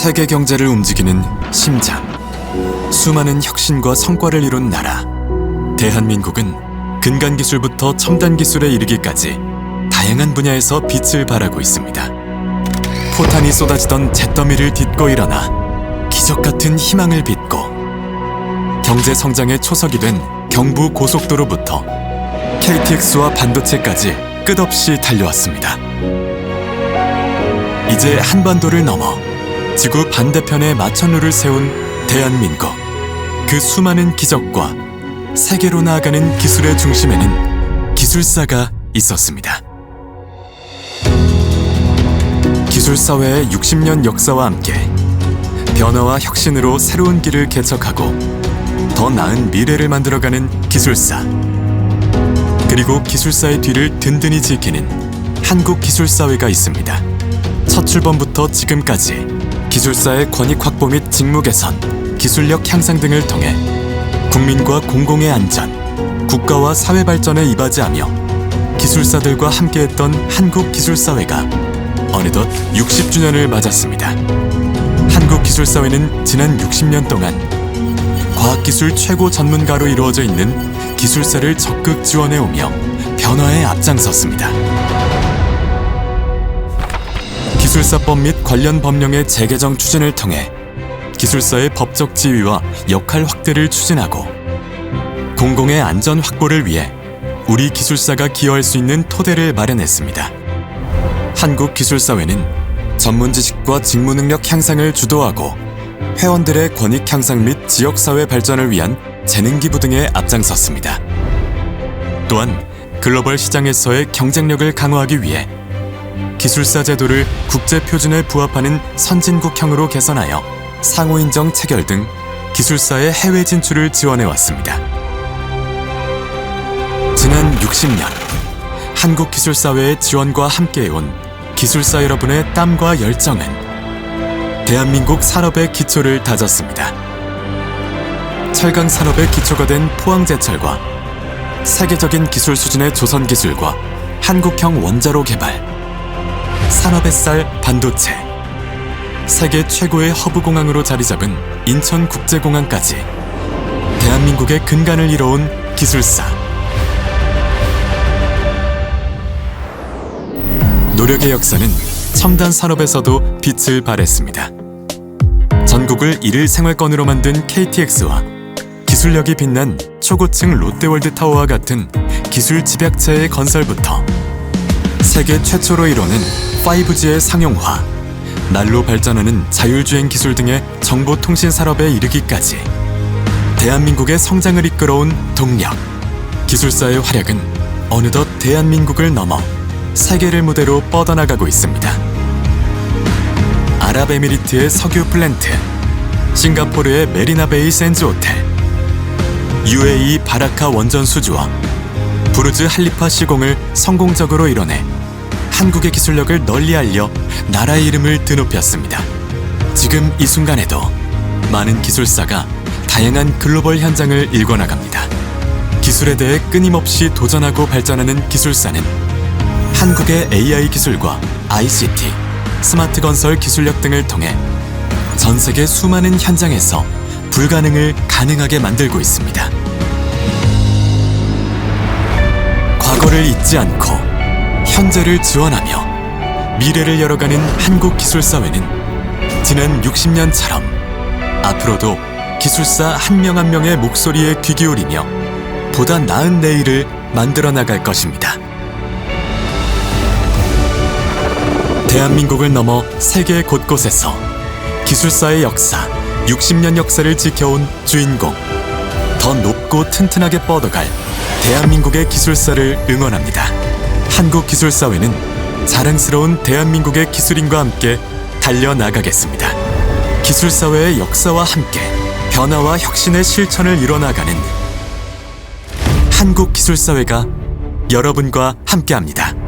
세계 경제를 움직이는 심장. 수많은 혁신과 성과를 이룬 나라. 대한민국은 근간 기술부터 첨단 기술에 이르기까지 다양한 분야에서 빛을 발하고 있습니다. 포탄이 쏟아지던 잿더미를 딛고 일어나 기적 같은 희망을 빚고 경제 성장의 초석이 된 경부 고속도로부터 KTX와 반도체까지 끝없이 달려왔습니다. 이제 한반도를 넘어 지구 반대편에 마천루를 세운 대한민국. 그 수많은 기적과 세계로 나아가는 기술의 중심에는 기술사가 있었습니다. 기술사회의 60년 역사와 함께 변화와 혁신으로 새로운 길을 개척하고 더 나은 미래를 만들어가는 기술사. 그리고 기술사의 뒤를 든든히 지키는 한국기술사회가 있습니다. 첫 출범부터 지금까지 기술사의 권익 확보 및 직무 개선, 기술력 향상 등을 통해 국민과 공공의 안전, 국가와 사회 발전에 이바지하며 기술사들과 함께했던 한국기술사회가 어느덧 60주년을 맞았습니다. 한국기술사회는 지난 60년 동안 과학기술 최고 전문가로 이루어져 있는 기술사를 적극 지원해 오며 변화에 앞장섰습니다. 기술사법 및 관련 법령의 재개정 추진을 통해 기술사의 법적 지위와 역할 확대를 추진하고 공공의 안전 확보를 위해 우리 기술사가 기여할 수 있는 토대를 마련했습니다. 한국기술사회는 전문 지식과 직무 능력 향상을 주도하고 회원들의 권익 향상 및 지역사회 발전을 위한 재능 기부 등에 앞장섰습니다. 또한 글로벌 시장에서의 경쟁력을 강화하기 위해 기술사 제도를 국제 표준에 부합하는 선진국형으로 개선하여 상호 인정 체결 등 기술사의 해외 진출을 지원해 왔습니다. 지난 60년 한국 기술사회의 지원과 함께해온 기술사 여러분의 땀과 열정은 대한민국 산업의 기초를 다졌습니다. 철강 산업의 기초가 된 포항제철과 세계적인 기술 수준의 조선 기술과 한국형 원자로 개발, 산업의 쌀 반도체, 세계 최고의 허브 공항으로 자리 잡은 인천 국제공항까지 대한민국의 근간을 이뤄온 기술사. 노력의 역사는 첨단 산업에서도 빛을 발했습니다. 전국을 일일 생활권으로 만든 KTX와 기술력이 빛난 초고층 롯데월드 타워와 같은 기술 집약체의 건설부터 세계 최초로 이뤄낸 5G의 상용화, 날로 발전하는 자율주행 기술 등의 정보통신 산업에 이르기까지 대한민국의 성장을 이끌어온 동력, 기술사의 활약은 어느덧 대한민국을 넘어 세계를 무대로 뻗어나가고 있습니다. 아랍에미리트의 석유 플랜트, 싱가포르의 메리나베이 샌즈 호텔, UAE 바라카 원전 수주와 부르즈 할리파 시공을 성공적으로 이뤄내 한국의 기술력을 널리 알려 나라의 이름을 드높였습니다. 지금 이 순간에도 많은 기술사가 다양한 글로벌 현장을 일궈나갑니다. 기술에 대해 끊임없이 도전하고 발전하는 기술사는 한국의 AI 기술과 ICT, 스마트 건설 기술력 등을 통해 전 세계 수많은 현장에서 불가능을 가능하게 만들고 있습니다. 과거를 잊지 않고 현재를 지원하며 미래를 열어가는 한국 기술사회는 지난 60년처럼 앞으로도 기술사 한명한 명의 목소리에 귀 기울이며 보다 나은 내일을 만들어 나갈 것입니다. 대한민국을 넘어 세계 곳곳에서 기술사의 역사, 60년 역사를 지켜온 주인공, 더 높고 튼튼하게 뻗어갈 대한민국의 기술사를 응원합니다. 한국기술사회는 자랑스러운 대한민국의 기술인과 함께 달려나가겠습니다. 기술사회의 역사와 함께 변화와 혁신의 실천을 이뤄나가는 한국기술사회가 여러분과 함께합니다.